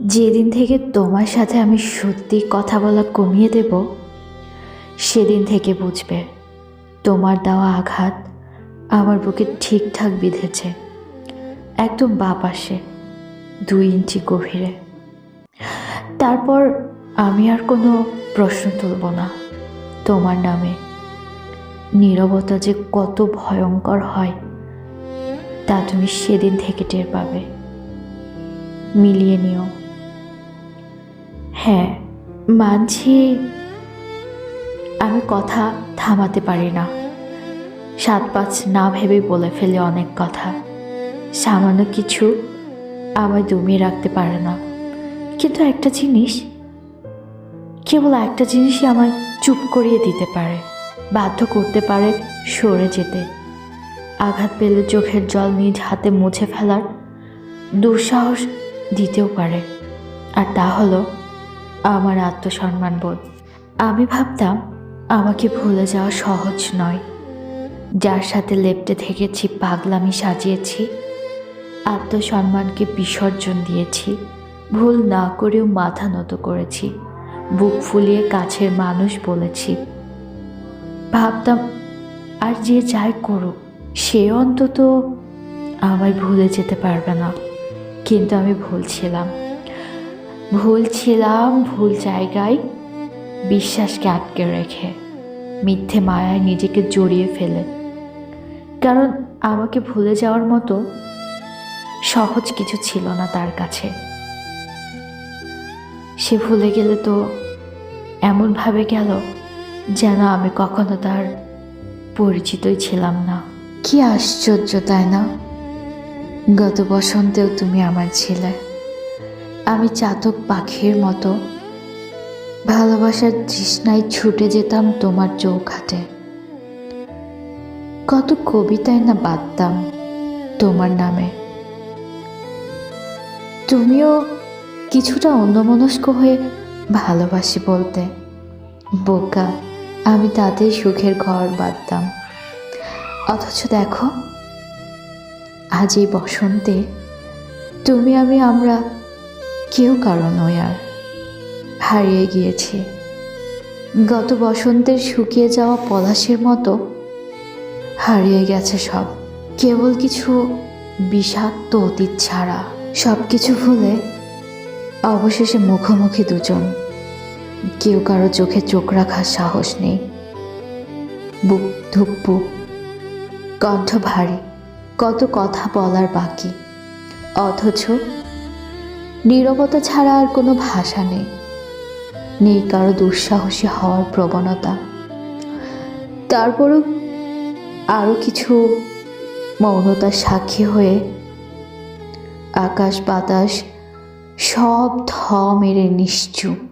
যেদিন থেকে তোমার সাথে আমি সত্যি কথা বলা কমিয়ে দেব, সেদিন থেকে বুঝবে তোমার দেওয়া আঘাত আমার বুকে ঠিকঠাক বিঁধেছে। একদম বা পাশে দুই ইঞ্চি গভীরে। তারপর আমি আর কোনো প্রশ্ন তুলব না। তোমার নামে নীরবতা যে কত ভয়ঙ্কর হয়, তা তুমি সেদিন থেকে টের পাবে। মিলিয়ে নিও। হ্যাঁ মানছি আমি কথা থামাতে পারি না। সাত পাঁচ না ভেবে বলে ফেলে অনেক কথা। সামান্য কিছু আমায় দমিয়ে রাখতে পারে না। কিন্তু একটা জিনিস, কেবল একটা জিনিসই আমায় চুপ করিয়ে দিতে পারে, বাধ্য করতে পারে সরে যেতে। আঘাত পেলে চোখের জল নিজ হাতে মুছে ফেলার দুঃসাহস দিতেও পারে। আর তা হলো আমার আত্মসম্মান বোধ। আমি ভাবতাম, আমাকে ভুলে যাওয়া সহজ নয়। যার সাথে লেপটে থেকেছি, পাগলামি সাজিয়েছি, আত্মসম্মানকে বিসর্জন দিয়েছি। ভুল না করেও মাথা নত করেছি। বুক ফুলিয়ে কাছের মানুষ বলেছি। ভাবতাম, আর যে যাই করুক, সে অন্তত আমায় ভুলে যেতে পারবে না। কিন্তু আমি ভুলছিলাম ভুল ছিলাম ভুল জায়গায়। বিশ্বাসকে আটকে রেখে মিথ্যে মায়ায় নিজেকে জড়িয়ে ফেলে। কারণ আমাকে ভুলে যাওয়ার মতো সহজ কিছু ছিল না তার কাছে। সে ভুলে গেলে তো এমনভাবে গেল যেন আমি কখনো তার পরিচিতই ছিলাম না। কি আশ্চর্য, তাই না? গত বসন্তেও তুমি আমার ছিলে। আমি চাতক পাখির মতো। ভালোবাসার তৃষ্ণায় ছুটে যেতাম তোমার চৌখাটে কত কবিতায় না বাঁধতাম তোমার নামে। তুমিও কিছুটা অন্যমনস্ক হয়ে ভালোবাসি বলতে। বোকা, আমি তাদের সুখের ঘর বাঁধতাম। অথচ দেখো, আজ এই বসন্তে তুমি, আমি, আমরা কেউ কারও নয় আর। হারিয়ে গিয়েছি। গত বসন্তের শুকিয়ে যাওয়া পলাশের মতো হারিয়ে গেছে সব। কেবল কিছু বিষাক্ত অতীত ছাড়া। সব কিছু ভুলে অবশেষে মুখোমুখি দুজন। কেউ কারও চোখে চোখ রাখার সাহস নেই। বুক ধুক বুক কণ্ঠ ভারী, কত কথা বলার বাকি। অথচ নীরবতা ছাড়া আর কোনো ভাষা নেই। নেই কারও দুঃসাহসী হওয়ার প্রবণতা। তারপরও আরও কিছু মৌনতার সাক্ষী হয়ে আকাশ বাতাস সব ধ মেরে নিশ্চুপ।